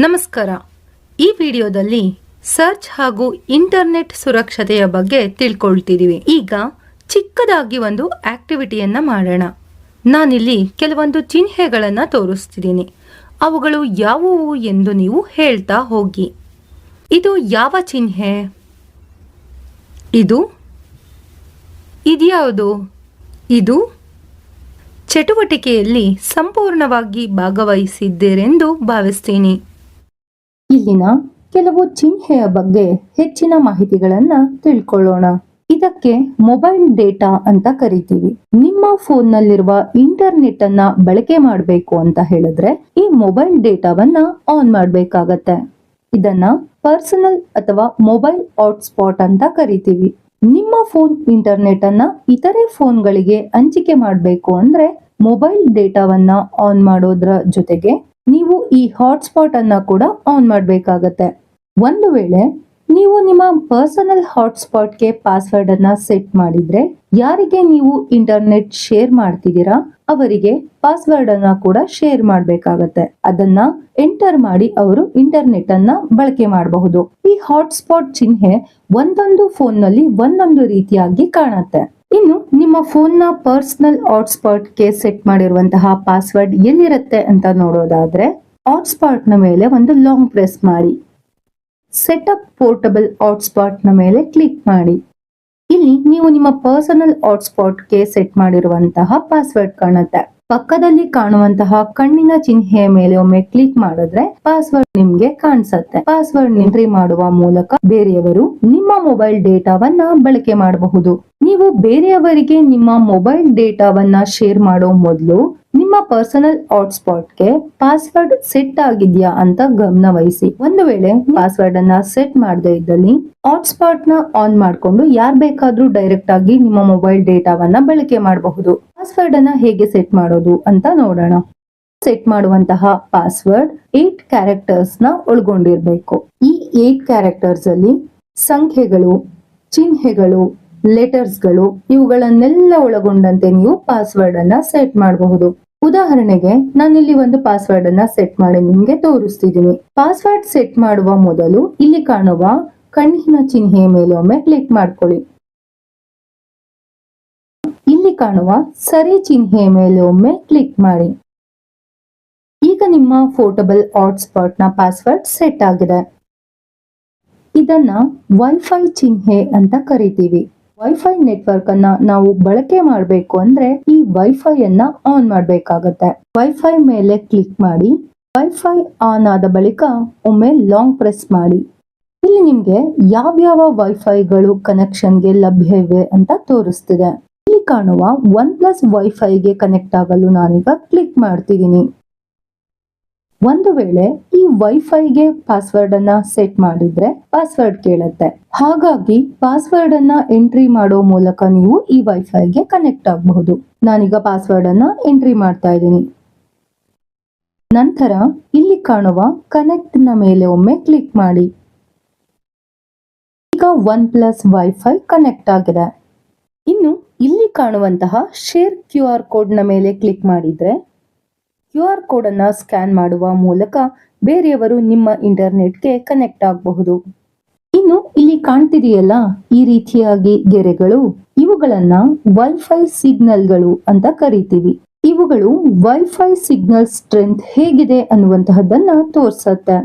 ನಮಸ್ಕಾರ. ಈ ವಿಡಿಯೋದಲ್ಲಿ ಸರ್ಚ್ ಹಾಗೂ ಇಂಟರ್ನೆಟ್ ಸುರಕ್ಷತೆಯ ಬಗ್ಗೆ ತಿಳ್ಕೊಳ್ತಿದ್ದೀವಿ. ಈಗ ಚಿಕ್ಕದಾಗಿ ಒಂದು ಆಕ್ಟಿವಿಟಿಯನ್ನ ಮಾಡೋಣ. ನಾನಿಲ್ಲಿ ಕೆಲವೊಂದು ಚಿಹ್ನೆಗಳನ್ನು ತೋರಿಸ್ತಿದ್ದೀನಿ. ಅವುಗಳು ಯಾವುವು ಎಂದು ನೀವು ಹೇಳ್ತಾ ಹೋಗಿ. ಇದು ಯಾವ ಚಿಹ್ನೆ? ಇದು? ಇದ್ಯಾವುದು? ಇದು? ಚಟುವಟಿಕೆಯಲ್ಲಿ ಸಂಪೂರ್ಣವಾಗಿ ಭಾಗವಹಿಸಿದ್ದೀರೆಂದು ಭಾವಿಸ್ತೀನಿ. ಇಲ್ಲಿನ ಕೆಲವು ಚಿಹ್ನೆಯ ಬಗ್ಗೆ ಹೆಚ್ಚಿನ ಮಾಹಿತಿಗಳನ್ನ ತಿಳ್ಕೊಳ್ಳೋಣ. ಇದಕ್ಕೆ ಮೊಬೈಲ್ ಡೇಟಾ ಅಂತ ಕರಿತೀವಿ. ನಿಮ್ಮ ಫೋನ್ ನಲ್ಲಿರುವ ಇಂಟರ್ನೆಟ್ ಅನ್ನ ಬಳಕೆ ಮಾಡಬೇಕು ಅಂತ ಹೇಳಿದ್ರೆ ಈ ಮೊಬೈಲ್ ಡೇಟಾವನ್ನ ಆನ್ ಮಾಡಬೇಕಾಗತ್ತೆ. ಇದನ್ನ ಪರ್ಸನಲ್ ಅಥವಾ ಮೊಬೈಲ್ ಹಾಟ್ಸ್ಪಾಟ್ ಅಂತ ಕರಿತೀವಿ. ನಿಮ್ಮ ಫೋನ್ ಇಂಟರ್ನೆಟ್ ಅನ್ನ ಇತರೆ ಫೋನ್ಗಳಿಗೆ ಹಂಚಿಕೆ ಮಾಡಬೇಕು ಅಂದ್ರೆ ಮೊಬೈಲ್ ಡೇಟಾವನ್ನ ಆನ್ ಮಾಡೋದ್ರ ಜೊತೆಗೆ ಈ ಹಾಟ್ಸ್ಪಾಟ್ ಅನ್ನ ಕೂಡ ಆನ್ ಮಾಡಬೇಕಾಗತ್ತೆ. ಒಂದು ವೇಳೆ ನೀವು ನಿಮ್ಮ ಪರ್ಸನಲ್ ಹಾಟ್ಸ್ಪಾಟ್ಗೆ ಪಾಸ್ವರ್ಡ್ ಅನ್ನ ಸೆಟ್ ಮಾಡಿದ್ರೆ ಯಾರಿಗೆ ನೀವು ಇಂಟರ್ನೆಟ್ ಶೇರ್ ಮಾಡ್ತಿದ್ದೀರಾ, ಅವರಿಗೆ ಪಾಸ್ವರ್ಡ್ ಅನ್ನ ಕೂಡ ಶೇರ್ ಮಾಡಬೇಕಾಗತ್ತೆ. ಅದನ್ನ ಎಂಟರ್ ಮಾಡಿ ಅವರು ಇಂಟರ್ನೆಟ್ ಅನ್ನ ಬಳಕೆ ಮಾಡಬಹುದು. ಈ ಹಾಟ್ಸ್ಪಾಟ್ ಚಿಹ್ನೆ ಒಂದೊಂದು ಫೋನ್ನಲ್ಲಿ ಒಂದೊಂದು ರೀತಿಯಾಗಿ ಕಾಣುತ್ತೆ. ಇನ್ನು ನಿಮ್ಮ ಫೋನ್ನ ಪರ್ಸನಲ್ ಹಾಟ್ಸ್ಪಾಟ್ಗೆ ಸೆಟ್ ಮಾಡಿರುವಂತಹ ಪಾಸ್ವರ್ಡ್ ಎಲ್ಲಿರುತ್ತೆ ಅಂತ ನೋಡೋದಾದ್ರೆ ಹಾಟ್ಸ್ಪಾಟ್ನ ಮೇಲೆ ಒಂದು ಲಾಂಗ್ ಪ್ರೆಸ್ ಮಾಡಿ. ಸೆಟಪ್ ಪೋರ್ಟಬಲ್ ಹಾಟ್ಸ್ಪಾಟ್ನ ಮೇಲೆ ಕ್ಲಿಕ್ ಮಾಡಿ. ಇಲ್ಲಿ ನೀವು ನಿಮ್ಮ ಪರ್ಸನಲ್ ಹಾಟ್ಸ್ಪಾಟ್ಗೆ ಸೆಟ್ ಮಾಡಿರುವಂತಹ ಪಾಸ್ವರ್ಡ್ ಕಾಣುತ್ತೆ. ಪಕ್ಕದಲ್ಲಿ ಕಾಣುವಂತಹ ಕಣ್ಣಿನ ಚಿಹ್ನೆಯ ಮೇಲೆ ಒಮ್ಮೆ ಕ್ಲಿಕ್ ಮಾಡಿದ್ರೆ ಪಾಸ್ವರ್ಡ್ ನಿಮ್ಗೆ ಕಾಣಿಸುತ್ತೆ. ಪಾಸ್ವರ್ಡ್ ಎಂಟ್ರಿ ಮಾಡುವ ಮೂಲಕ ಬೇರೆಯವರು ನಿಮ್ಮ ಮೊಬೈಲ್ ಡೇಟಾವನ್ನ ಬಳಕೆ ಮಾಡಬಹುದು. ನೀವು ಬೇರೆಯವರಿಗೆ ನಿಮ್ಮ ಮೊಬೈಲ್ ಡೇಟಾವನ್ನ ಶೇರ್ ಮಾಡೋ ಮೊದಲು ನಿಮ್ಮ ಪರ್ಸನಲ್ ಹಾಟ್ಸ್ಪಾಟ್ಗೆ ಪಾಸ್ವರ್ಡ್ ಸೆಟ್ ಆಗಿದೆಯಾ ಅಂತ ಗಮನ ವಹಿಸಿ. ಒಂದು ವೇಳೆ ಪಾಸ್ವರ್ಡ್ ಅನ್ನ ಸೆಟ್ ಮಾಡದೇ ಇದ್ದಲ್ಲಿ ಹಾಟ್ಸ್ಪಾಟ್ನ ಆನ್ ಮಾಡಿಕೊಂಡು ಯಾರ್ ಬೇಕಾದ್ರೂ ಡೈರೆಕ್ಟ್ ಆಗಿ ನಿಮ್ಮ ಮೊಬೈಲ್ ಡೇಟಾವನ್ನ ಬಳಕೆ ಮಾಡಬಹುದು. ಪಾಸ್ವರ್ಡ್ ಅನ್ನ ಹೇಗೆ ಸೆಟ್ ಮಾಡೋದು ಅಂತ ನೋಡೋಣ. ಸೆಟ್ ಮಾಡುವಂತಹ ಪಾಸ್ವರ್ಡ್ ಏಟ್ ಕ್ಯಾರೆಕ್ಟರ್ಸ್ನ ಒಳಗೊಂಡಿರ್ಬೇಕು. ಈ ಏಟ್ ಕ್ಯಾರೆಕ್ಟರ್ಸ್ ಅಲ್ಲಿ ಸಂಖ್ಯೆಗಳು, ಚಿಹ್ನೆಗಳು ಲೆಟರ್ಸ್ಗಳು ಇವುಗಳನ್ನೆಲ್ಲ ಒಳಗೊಂಡಂತೆ ನೀವು ಪಾಸ್ವರ್ಡ್ ಅನ್ನ ಸೆಟ್ ಮಾಡಬಹುದು. ಉದಾಹರಣೆಗೆ, ನಾನಿಲ್ಲಿ ಒಂದು ಪಾಸ್ವರ್ಡ್ ಅನ್ನ ಸೆಟ್ ಮಾಡಿ ನಿಮ್ಗೆ ತೋರಿಸ್ತಿದ್ದೀನಿ. ಪಾಸ್ವರ್ಡ್ ಸೆಟ್ ಮಾಡುವ ಮೊದಲು ಇಲ್ಲಿ ಕಾಣುವ ಕಣ್ಣಿನ ಚಿಹ್ನೆ ಮೇಲೆ ಒಮ್ಮೆ ಕ್ಲಿಕ್ ಮಾಡ್ಕೊಳ್ಳಿ. ಇಲ್ಲಿ ಕಾಣುವ ಸರಿ ಚಿಹ್ನೆ ಮೇಲೆ ಒಮ್ಮೆ ಕ್ಲಿಕ್ ಮಾಡಿ. ಈಗ ನಿಮ್ಮ ಫೋರ್ಟಬಲ್ ಹಾಟ್ಸ್ಪಾಟ್ನ ಪಾಸ್ವರ್ಡ್ ಸೆಟ್ ಆಗಿದೆ. ಇದನ್ನ ವೈಫೈ ಚಿಹ್ನೆ ಅಂತ ಕರಿತೀವಿ. ವೈಫೈ ನೆಟ್ವರ್ಕ್ ಅನ್ನ ನಾವು ಬಳಕೆ ಮಾಡಬೇಕು ಅಂದ್ರೆ ಈ ವೈಫೈ ಅನ್ನ ಆನ್ ಮಾಡಬೇಕಾಗತ್ತೆ. ವೈಫೈ ಮೇಲೆ ಕ್ಲಿಕ್ ಮಾಡಿ ವೈಫೈ ಆನ್ ಆದ ಬಳಿಕ ಒಮ್ಮೆ ಲಾಂಗ್ ಪ್ರೆಸ್ ಮಾಡಿ. ಇಲ್ಲಿ ನಿಮ್ಗೆ ಯಾವ್ಯಾವ ವೈಫೈಗಳು ಕನೆಕ್ಷನ್ಗೆ ಲಭ್ಯ ಇವೆ ಅಂತ ತೋರಿಸ್ತಿದೆ. ಇಲ್ಲಿ ಕಾಣುವ ಒನ್ ಪ್ಲಸ್ ವೈಫೈಗೆ ಕನೆಕ್ಟ್ ಆಗಲು ನಾನೀಗ ಕ್ಲಿಕ್ ಮಾಡ್ತಿದ್ದೀನಿ. ಒಂದು ವೇಳೆ ಈ ವೈಫೈಗೆ ಪಾಸ್ವರ್ಡ್ ಅನ್ನ ಸೆಟ್ ಮಾಡಿದ್ರೆ ಪಾಸ್ವರ್ಡ್ ಕೇಳುತ್ತೆ. ಹಾಗಾಗಿ ಪಾಸ್ವರ್ಡ್ ಅನ್ನ ಎಂಟ್ರಿ ಮಾಡೋ ಮೂಲಕ ನೀವು ಈ ವೈಫೈಗೆ ಕನೆಕ್ಟ್ ಆಗಬಹುದು. ನಾನೀಗ ಪಾಸ್ವರ್ಡ್ ಅನ್ನ ಎಂಟ್ರಿ ಮಾಡ್ತಾ ಇದ್ದೀನಿ. ನಂತರ ಇಲ್ಲಿ ಕಾಣುವ ಕನೆಕ್ಟ್ನ ಮೇಲೆ ಒಮ್ಮೆ ಕ್ಲಿಕ್ ಮಾಡಿ. ಈಗ ಒನ್ ಪ್ಲಸ್ ವೈಫೈ ಕನೆಕ್ಟ್ ಆಗಿದೆ. ಇನ್ನು ಇಲ್ಲಿ ಕಾಣುವಂತಹ ಶೇರ್ ಕ್ಯೂ ಆರ್ ಕೋಡ್ನ ಮೇಲೆ ಕ್ಲಿಕ್ ಮಾಡಿದ್ರೆ ಕ್ಯೂ ಆರ್ ಕೋಡನ್ನು ಸ್ಕ್ಯಾನ್ ಮಾಡುವ ಮೂಲಕ ಬೇರೆಯವರು ನಿಮ್ಮ ಇಂಟರ್ನೆಟ್ಗೆ ಕನೆಕ್ಟ್ ಆಗಬಹುದು. ಇನ್ನು ಇಲ್ಲಿ ಕಾಣ್ತಿದೆಯಲ್ಲ, ಈ ರೀತಿಯಾಗಿ ಗೆರೆಗಳು, ಇವುಗಳನ್ನ ವೈಫೈ ಸಿಗ್ನಲ್ಗಳು ಅಂತ ಕರಿತೀವಿ. ಇವುಗಳು ವೈಫೈ ಸಿಗ್ನಲ್ ಸ್ಟ್ರೆಂತ್ ಹೇಗಿದೆ ಅನ್ನುವಂತಹದ್ದನ್ನ ತೋರ್ಸತ್ತೆ.